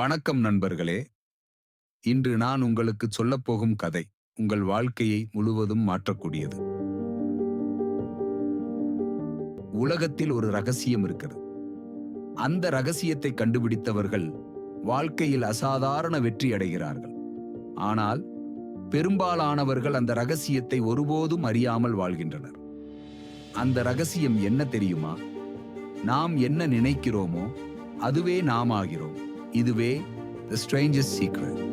வணக்கம் நண்பர்களே. இன்று நான் உங்களுக்கு சொல்லப்போகும் கதை உங்கள் வாழ்க்கையை முழுவதும் மாற்றக்கூடியது. உலகத்தில் ஒரு ரகசியம் இருக்கிறது. அந்த ரகசியத்தை கண்டுபிடித்தவர்கள் வாழ்க்கையில் அசாதாரண வெற்றி அடைகிறார்கள். ஆனால் பெரும்பாலானவர்கள் அந்த ரகசியத்தை ஒருபோதும் அறியாமல் வாழ்கின்றனர். அந்த ரகசியம் என்ன தெரியுமா? நாம் என்ன நினைக்கிறோமோ அதுவே நாம் ஆகிறோம் இதுவே த ஸ்ட்ரேஞ்சஸ் சீக்ரெட்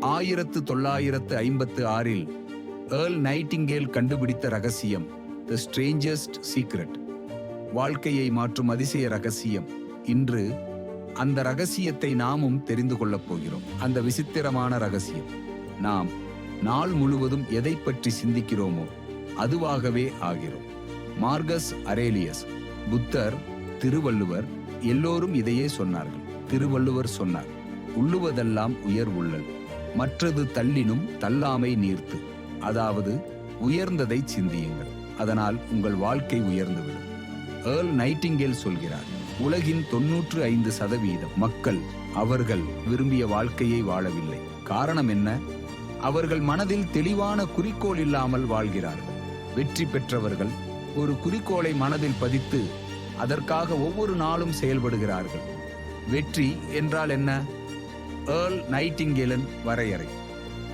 ஆயிரத்து தொள்ளாயிரத்து ஐம்பத்து ஆறில் ஏர்ல் நைட்டிங்கேல் கண்டுபிடித்த ரகசியம் த ஸ்ட்ரேஞ்சஸ்ட் சீக்ரெட் வாழ்க்கையை மாற்றும் அதிசய ரகசியம். இன்று அந்த ரகசியத்தை நாமும் தெரிந்து கொள்ளப் போகிறோம். அந்த விசித்திரமான ரகசியம். நாம் நாள் முழுவதும் எதை பற்றி சிந்திக்கிறோமோ அதுவாகவே ஆகிறோம். மார்கஸ் அரேலியஸ் புத்தர் திருவள்ளுவர் எல்லோரும் இதையே சொன்னார்கள். திருவள்ளுவர் சொன்னார் உள்ளுவதெல்லாம் உயர் உள்ளல் மற்றது தள்ளினும் தள்ளாமை நீர்த்து. அதாவது உயர்ந்ததை சிந்தியுங்கள் அதனால் உங்கள் வாழ்க்கை உயர்ந்துவிடும். ஏர்ல் நைட்டிங்கேல் சொல்கிறார் உலகின் தொன்னூற்று ஐந்து சதவீதம் மக்கள் அவர்கள் விரும்பிய வாழ்க்கையை வாழவில்லை. காரணம் என்ன? அவர்கள் மனதில் தெளிவான குறிக்கோள் இல்லாமல் வாழ்கிறார்கள். வெற்றி பெற்றவர்கள் ஒரு குறிக்கோளை மனதில் பதித்து அதற்காக ஒவ்வொரு நாளும் செயல்படுகிறார்கள். வெற்றி என்றால் என்ன? ஏர்ல் நைட்டிங்கேலன் வரையறை.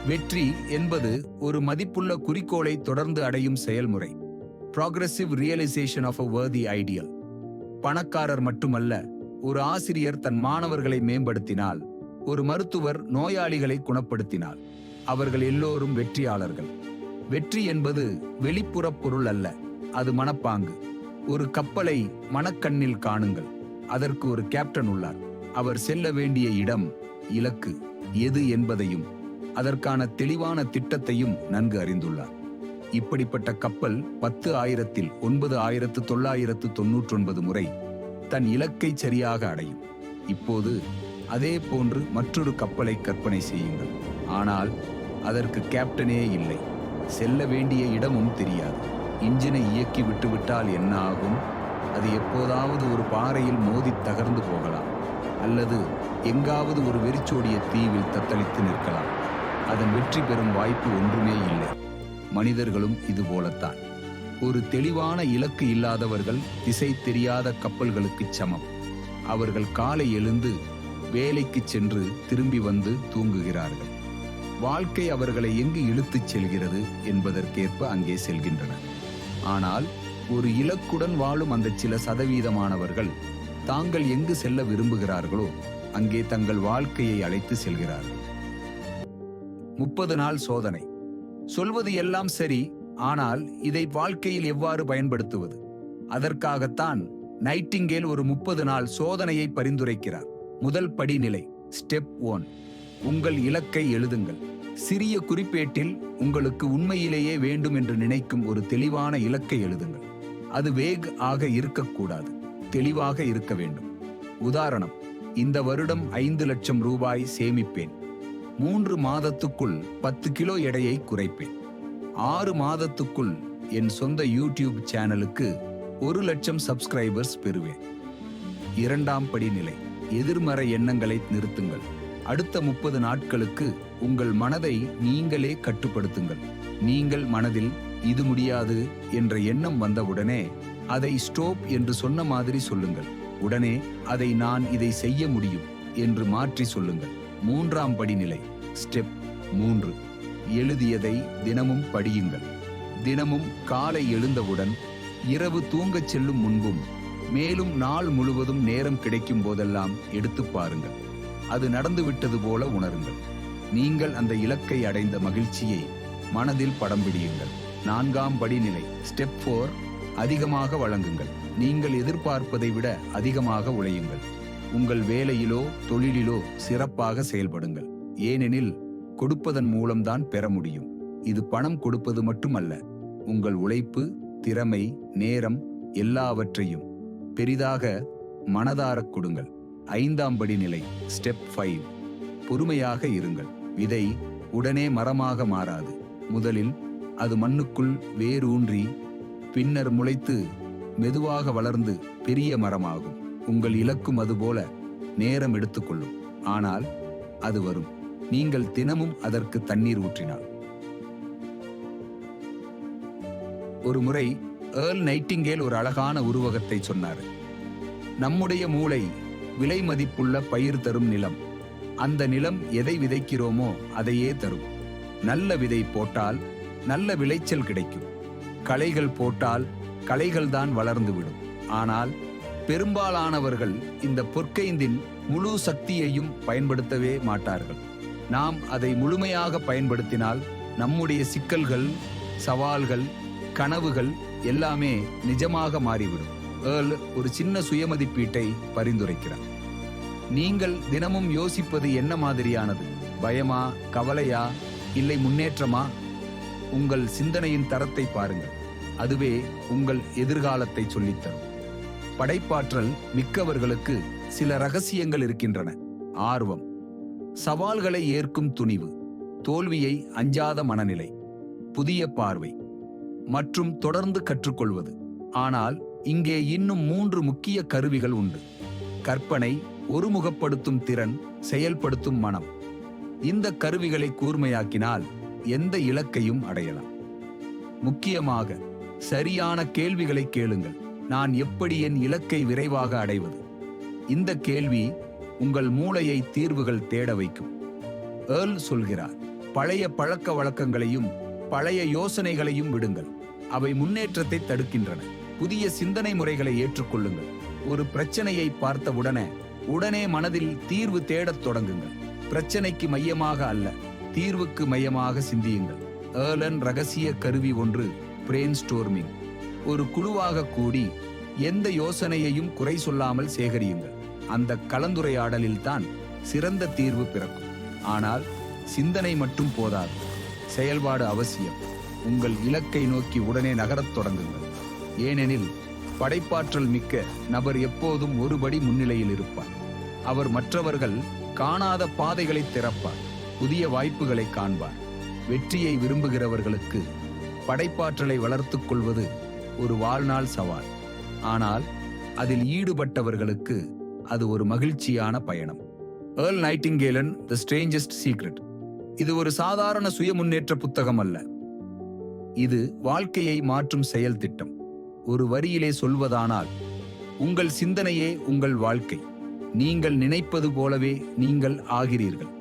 வெற்றி என்பது ஒரு மதிப்புள்ள குறிக்கோளை தொடர்ந்து அடையும் செயல்முறை. Progressive realisation of a worthy ideal பணக்காரர் மட்டுமல்ல ஒரு ஆசிரியர் தன் மாணவர்களை மேம்படுத்தினால் ஒரு மருத்துவர் நோயாளிகளை குணப்படுத்தினால் அவர்கள் எல்லோரும் வெற்றியாளர்கள். வெற்றி என்பது வெளிப்புற பொருள் அல்ல அது மனப்பாங்கு. ஒரு கப்பலை மனக்கண்ணில் காணுங்கள். அதற்கு ஒரு கேப்டன் உள்ளார். அவர் செல்ல வேண்டிய இடம் இலக்கு எது என்பதையும் அதற்கான தெளிவான திட்டத்தையும் நன்கு அறிந்துள்ளார். இப்படிப்பட்ட கப்பல் பத்து ஆயிரத்தில் ஒன்பது ஆயிரத்து தொள்ளாயிரத்து தொன்னூற்றொன்பது முறை தன் இலக்கை சரியாக அடையும். இப்போது அதே போன்று மற்றொரு கப்பலை கற்பனை செய்யுங்கள். ஆனால் அதற்கு கேப்டனே இல்லை. செல்ல வேண்டிய இடமும் தெரியாது. இன்ஜினை இயக்கி விட்டுவிட்டால் என்ன ஆகும்? அது எப்போதாவது ஒரு பாறையில் மோதி தகர்ந்து போகலாம். அல்லது எங்காவது ஒரு வெறிச்சோடிய தீவில் தத்தளித்து நிற்கலாம். அதன் வெற்றி பெறும் வாய்ப்பு ஒன்றுமே இல்லை. மனிதர்களும் இது போலத்தான். ஒரு தெளிவான இலக்கு இல்லாதவர்கள் திசை தெரியாத கப்பல்களுக்கு சமம். அவர்கள் காலை எழுந்து வேலைக்கு சென்று திரும்பி வந்து தூங்குகிறார்கள். வாழ்க்கை அவர்களை எங்கு இழுத்துச் செல்கிறது என்பதற்கேற்ப அங்கே செல்கின்றனர். ஆனால் ஒரு இலக்குடன் வாழும் அந்த சில சதவீதமானவர்கள் தாங்கள் எங்கு செல்ல விரும்புகிறார்களோ அங்கே தங்கள் வாழ்க்கையை அழைத்து செல்கிறார்கள். முப்பது நாள் சோதனை. சொல்வது எல்லாம் சரி ஆனால் இதை வாழ்க்கையில் எவ்வாறு பயன்படுத்துவது? அதற்காகத்தான் நைட்டிங்கேல் ஒரு முப்பது நாள் சோதனையை பரிந்துரைக்கிறார். முதல் படிநிலை ஸ்டெப் ஒன். உங்கள் இலக்கை எழுதுங்கள். சிறிய குறிப்பேட்டில் உங்களுக்கு உண்மையிலேயே வேண்டும் என்று நினைக்கும் ஒரு தெளிவான இலக்கை எழுதுங்கள். அது வேக் ஆக இருக்கக்கூடாது. தெளிவாக இருக்க வேண்டும். உதாரணம் இந்த வருடம் ஐந்து லட்சம் ரூபாய் சேமிப்பேன். மூன்று மாதத்துக்குள் பத்து கிலோ எடையை குறைப்பேன். ஆறு மாதத்துக்குள் என் சொந்த யூடியூப் சேனலுக்கு ஒரு லட்சம் சப்ஸ்கிரைபர்ஸ் பெறுவேன். இரண்டாம் படிநிலை எதிர்மறை எண்ணங்களை நிறுத்துங்கள். அடுத்த முப்பது நாட்களுக்கு உங்கள் மனதை நீங்களே கட்டுப்படுத்துங்கள். நீங்கள் மனதில் இது முடியாது என்ற எண்ணம் வந்தவுடனே அதை ஸ்டோப் என்று சொன்ன மாதிரி சொல்லுங்கள். உடனே அதை நான் இதை செய்ய முடியும் என்று மாற்றி சொல்லுங்கள். மூன்றாம் படிநிலை ஸ்டெப் மூன்று. எழுதியதை தினமும் படியுங்கள். தினமும் காலை எழுந்தவுடன் இரவு தூங்கச் செல்லும் முன்பும் மேலும் நாள் முழுவதும் நேரம் கிடைக்கும் போதெல்லாம் எடுத்துப் பாருங்கள். அது நடந்துவிட்டது போல உணருங்கள். நீங்கள் அந்த இலக்கை அடைந்த மகிழ்ச்சியை மனதில் படம் பிடியுங்கள். நான்காம் படிநிலை ஸ்டெப் ஃபோர் அதிகமாக வழங்குங்கள். நீங்கள் எதிர்பார்ப்பதை விட அதிகமாக உழையுங்கள். உங்கள் வேலையிலோ தொழிலிலோ சிறப்பாக செயல்படுங்கள். ஏனெனில் கொடுப்பதன் மூலம்தான் பெற முடியும். இது பணம் கொடுப்பது மட்டுமல்ல உங்கள் உழைப்பு திறமை நேரம் எல்லாவற்றையும் பெரிதாக மனதாரக் கொடுங்கள். ஐந்தாம் படி நிலை ஸ்டெப் ஃபைவ் பொறுமையாக இருங்கள். விதை உடனே மரமாக மாறாது. முதலில் அது மண்ணுக்குள் வேரூன்றி பின்னர் முளைத்து மெதுவாக வளர்ந்து பெரிய மரமாகும். உங்கள் இலக்கும் அதுபோல நேரம் எடுத்துக்கொள்ளும். ஆனால் அது வரும். நீங்கள் தினமும் அதற்கு தண்ணீர் ஊற்றினால். ஒரு முறை ஏர்ல் நைட்டிங்கேல் ஒரு அழகான உருவகத்தை சொன்னார். நம்முடைய மூளை விலை மதிப்புள்ள பயிர் தரும் நிலம். அந்த நிலம் எதை விதைக்கிறோமோ அதையே தரும். நல்ல விதை போட்டால் நல்ல விளைச்சல் கிடைக்கும். களைகள் போட்டால் களைகள் தான் வளர்ந்துவிடும் ஆனால் பெரும்பாலானவர்கள் இந்த பொற்கைந்தின் முழு சக்தியையும் பயன்படுத்தவே மாட்டார்கள். நாம் அதை முழுமையாக பயன்படுத்தினால் நம்முடைய சிக்கல்கள் சவால்கள் கனவுகள் எல்லாமே நிஜமாக மாறிவிடும். ஏர்ல் ஒரு சின்ன சுயமதிப்பீட்டை பரிந்துரைக்கிறார். நீங்கள் தினமும் யோசிப்பது என்ன மாதிரியானது? பயமா கவலையா இல்லை முன்னேற்றமா? உங்கள் சிந்தனையின் தரத்தை பாருங்கள். அதுவே உங்கள் எதிர்காலத்தை சொல்லித்தரும். படைப்பாற்றல் மிக்கவர்களுக்கு சில ரகசியங்கள் இருக்கின்றன. ஆர்வம். சவால்களை ஏற்கும் துணிவு. தோல்வியை அஞ்சாத மனநிலை. புதிய பார்வை. மற்றும் தொடர்ந்து கற்றுக்கொள்வது. ஆனால் இங்கே இன்னும் மூன்று முக்கிய கருவிகள் உண்டு. கற்பனை ஒருமுகப்படுத்தும் திறன் செயல்படுத்தும் மனம். இந்த கருவிகளை கூர்மையாக்கினால் எந்த இலக்கையும் அடையலாம். முக்கியமாக சரியான கேள்விகளை கேளுங்கள். நான் எப்படி என் இலக்கை விரைவாக அடைவது? இந்த கேள்வி உங்கள் மூளையை தீர்வுகள் தேட வைக்கும். ஏர்ல் சொல்கிறார் பழைய பழக்க வழக்கங்களையும் பழைய யோசனைகளையும் விடுங்கள். அவை முன்னேற்றத்தை தடுக்கின்றன. புதிய சிந்தனை முறைகளை ஏற்றுக்கொள்ளுங்கள். ஒரு பிரச்சனையை பார்த்தவுடனே உடனே மனதில் தீர்வு தேடத் தொடங்குங்கள். பிரச்சனைக்கு மையமாக அல்ல தீர்வுக்கு மையமாக சிந்தியுங்கள். ஏர்லன் ரகசிய கருவி ஒன்று பிரெயின் ஸ்டோர்மிங் ஒரு குழுவாக கூடி எந்த யோசனையையும் குறை சொல்லாமல் சேகரியுங்கள். அந்த கலந்துரையாடலில் தான் சிறந்த தீர்வு பிறக்கும். ஆனால் சிந்தனை மட்டும் போதாது. செயல்பாடு அவசியம். உங்கள் இலக்கை நோக்கி உடனே நகரத் தொடங்குங்கள். ஏனெனில் படைப்பாற்றல் மிக்க நபர் எப்போதும் ஒருபடி முன்னிலையில் இருப்பார். அவர் மற்றவர்கள் காணாத பாதைகளை திறப்பார் புதிய வாய்ப்புகளை காண்பார். வெற்றியை விரும்புகிறவர்களுக்கு படைப்பாற்றலை வளர்த்துக் கொள்வது ஒரு வாழ்நாள் சவால். ஆனால் அதில் ஈடுபட்டவர்களுக்கு அது ஒரு மகிழ்ச்சியான பயணம். ஏர்ல் நைட்டிங்கேலன் த ஸ்ட்ரேஞ்சஸ்ட் சீக்ரெட் இது ஒரு சாதாரண சுய முன்னேற்ற புத்தகம் அல்ல. இது வாழ்க்கையை மாற்றும் செயல் திட்டம். ஒரு வரியிலே சொல்வதானால் உங்கள் சிந்தனையே உங்கள் வாழ்க்கை. நீங்கள் நினைப்பது போலவே நீங்கள் ஆகிறீர்கள்.